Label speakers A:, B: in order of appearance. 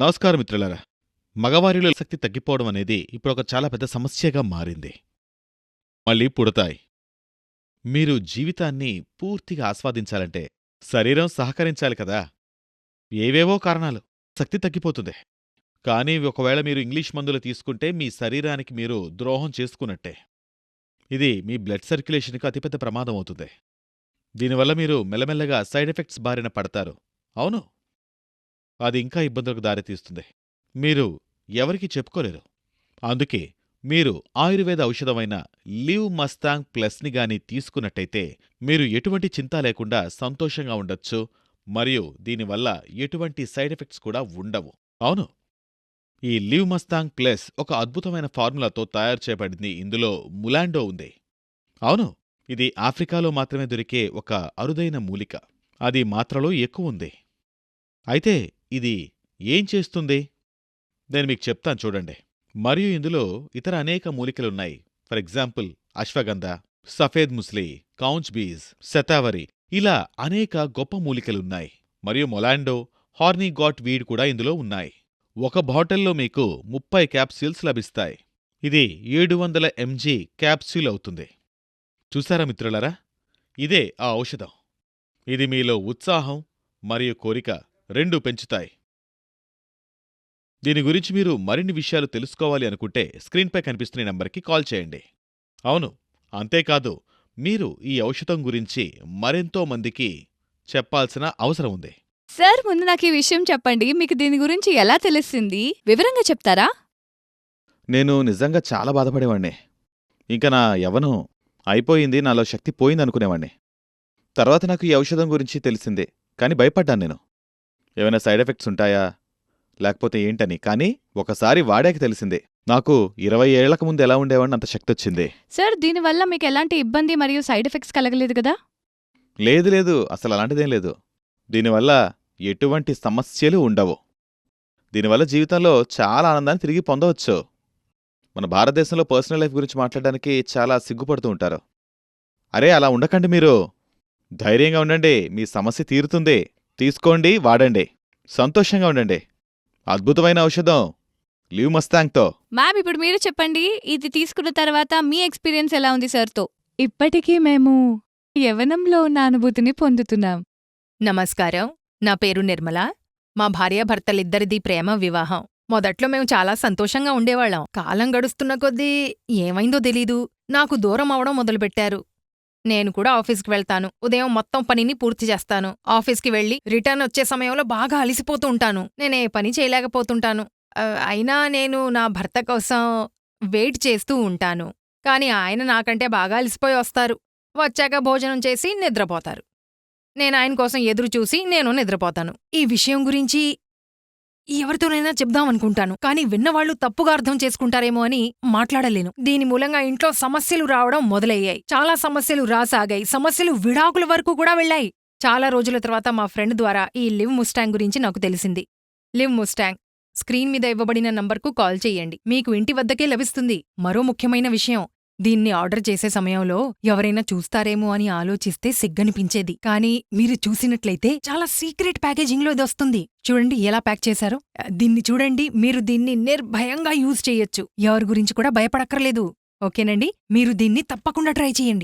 A: నమస్కారం మిత్రులారా. మగవారిలో శక్తి తగ్గిపోవడం అనేది ఇప్పుడు ఒక చాలా పెద్ద సమస్యగా మారింది. మళ్ళీ పుడతాయి. మీరు జీవితాన్ని పూర్తిగా ఆస్వాదించాలంటే శరీరం సహకరించాలి కదా. ఏవేవో కారణాలు శక్తి తగ్గిపోతుంది. కానీ ఒకవేళ మీరు ఇంగ్లీష్ మందులు తీసుకుంటే మీ శరీరానికి మీరు ద్రోహం చేసుకున్నట్టే. ఇది మీ బ్లడ్ సర్క్యులేషన్కు అతిపెద్ద ప్రమాదం అవుతుంది. దీనివల్ల మీరు మెల్లమెల్లగా సైడ్ ఎఫెక్ట్స్ బారిన పడతారు. అవును. అది ఇంకా ఇబ్బందులకు దారితీస్తుంది. మీరు ఎవరికీ చెప్పుకోలేరు. అందుకే మీరు ఆయుర్వేద ఔషధమైన లివ్ మస్తాంగ్ ప్లస్ని గాని తీసుకున్నట్టయితే మీరు ఎటువంటి చింత లేకుండా సంతోషంగా ఉండొచ్చు. మరియు దీనివల్ల ఎటువంటి సైడ్ ఎఫెక్ట్స్ కూడా ఉండవు. అవును. ఈ లివ్ మస్తాంగ్ ప్లస్ ఒక అద్భుతమైన ఫార్ములాతో తయారు చేయబడింది ఇందులో ములాండో ఉంది. అవును. ఇది ఆఫ్రికాలో మాత్రమే దొరికే ఒక అరుదైన మూలిక. అది మాత్రలో ఎక్కువ ఉంది. అయితే ఇది ఏం చేస్తుంది? నేను మీకు చెప్తాను చూడండి. మరియు ఇందులో ఇతర అనేక మూలికలున్నాయి. ఫర్ ఎగ్జాంపుల్ అశ్వగంధ సఫేద్ ముస్లి కౌంచ్ బీజ్ శతావరి ఇలా అనేక గొప్ప మూలికలున్నాయి. మరియు మొలాండో హార్నీ గాట్ వీడ్ కూడా ఇందులో ఉన్నాయి. ఒక బాటిల్లో మీకు ముప్పై క్యాప్సూల్స్ లభిస్తాయి. ఇది ఏడు వందల ఎంజీ క్యాప్సూల్ అవుతుంది. చూసారా మిత్రులరా? ఇదే ఆ ఔషధం. ఇది మీలో ఉత్సాహం మరియు కోరిక రెండూ పెంచుతాయి. దీని గురించి మీరు మరిన్ని విషయాలు తెలుసుకోవాలి అనుకుంటే స్క్రీన్పై కనిపిస్తున్న ఈ నంబర్కి కాల్ చేయండి. అవును అంతేకాదు మీరు ఈ ఔషధం గురించి మరెంతో మందికి చెప్పాల్సిన అవసరం ఉంది.
B: సార్ ముందు నాకు ఈ విషయం చెప్పండి. మీకు దీని గురించి ఎలా తెలిసింది? వివరంగా చెప్తారా?
A: నేను నిజంగా చాలా బాధపడేవాణ్ణి ఇంకా నా యవనం అయిపోయింది నాలో శక్తి పోయింది అనుకునేవాణ్ణి తర్వాత నాకు ఈ ఔషధం గురించి తెలిసిందే కానీ భయపడ్డాను నేను. ఏమైనా సైడ్ ఎఫెక్ట్స్ ఉంటాయా? లేకపోతే ఏంటని? కానీ ఒకసారి వాడాక తెలిసిందే. నాకు ఇరవై ఏళ్ళకు ముందు ఎలా ఉండేవాడిని అంత శక్తి వచ్చింది.
B: సార్ దీనివల్ల మీకు ఎలాంటి ఇబ్బంది మరియు సైడ్ ఎఫెక్ట్స్ కలగలేదు కదా?
A: లేదు లేదు. అసలు అలాంటిదేం లేదు. దీనివల్ల ఎటువంటి సమస్యలు ఉండవు. దీనివల్ల జీవితంలో చాలా ఆనందాన్ని తిరిగి పొందవచ్చు. మన భారతదేశంలో పర్సనల్ లైఫ్ గురించి మాట్లాడడానికి చాలా సిగ్గుపడుతూ ఉంటారు. అరే అలా ఉండకండి మీరు. ధైర్యంగా ఉండండి. మీ సమస్య తీరుతుంది. తీసుకోండి వాడండి. సంతోషంగా ఉండండి. అద్భుతమైన ఔషధం. లీవ్ మస్తాంగ్తో.
B: మ్యామ్ ఇప్పుడు మీరు చెప్పండి. ఇది తీసుకున్న తర్వాత మీ ఎక్స్పీరియన్స్ ఎలా ఉంది సార్తో? ఇప్పటికీ మేము యవనంలో ఉన్న అనుభూతిని పొందుతున్నాం.
C: నమస్కారం. నా పేరు నిర్మల. మా భార్యాభర్తలిద్దరిది ప్రేమ వివాహం. మొదట్లో మేము చాలా సంతోషంగా ఉండేవాళ్ళం. కాలం గడుస్తున్న కొద్దీ ఏమైందో తెలీదు. నాకు దూరం అవడం మొదలుపెట్టారు. నేను కూడా ఆఫీస్కి వెళ్తాను. ఉదయం మొత్తం పనిని పూర్తి చేస్తాను. ఆఫీస్కి వెళ్ళి రిటర్న్ వచ్చే సమయంలో బాగా అలిసిపోతూ ఉంటాను. నేనే పని చేయలేకపోతుంటాను. అయినా నేను నా భర్త కోసం వెయిట్ చేస్తూ ఉంటాను. కానీ ఆయన నాకంటే బాగా అలిసిపోయి వస్తారు. వచ్చాక భోజనం చేసి నిద్రపోతారు. నేను ఆయన కోసం ఎదురు చూసి నేను నిద్రపోతాను. ఈ విషయం గురించి ఎవరితోనైనా చెప్దామనుకుంటాను కానీ విన్నవాళ్ళు తప్పుగా అర్థం చేసుకుంటారేమో అని మాట్లాడలేను. దీని మూలంగా ఇంట్లో సమస్యలు రావడం మొదలయ్యాయి. చాలా సమస్యలు రాసాగాయి. సమస్యలు విడాకుల వరకు కూడా వెళ్ళాయి. చాలా రోజుల తర్వాత మా ఫ్రెండ్ ద్వారా ఈ లివ్ ముస్టాంగ్ గురించి నాకు తెలిసింది. లివ్ ముస్టాంగ్ స్క్రీన్ మీద ఇవ్వబడిన నంబర్కు కాల్ చెయ్యండి మీకు ఇంటి వద్దకే లభిస్తుంది. మరో ముఖ్యమైన విషయం దీన్ని ఆర్డర్ చేసే సమయంలో ఎవరైనా చూస్తారేమో అని ఆలోచిస్తే సిగ్గనిపించేది. కానీ మీరు చూసినట్లయితే చాలా సీక్రెట్ ప్యాకేజింగ్లో ఇది వస్తుంది. చూడండి ఎలా ప్యాక్ చేశారో. దీన్ని చూడండి మీరు దీన్ని నిర్భయంగా యూజ్ చేయొచ్చు. ఎవరి గురించి కూడా భయపడక్కర్లేదు. ఓకేనండి? మీరు దీన్ని తప్పకుండా ట్రై చేయండి.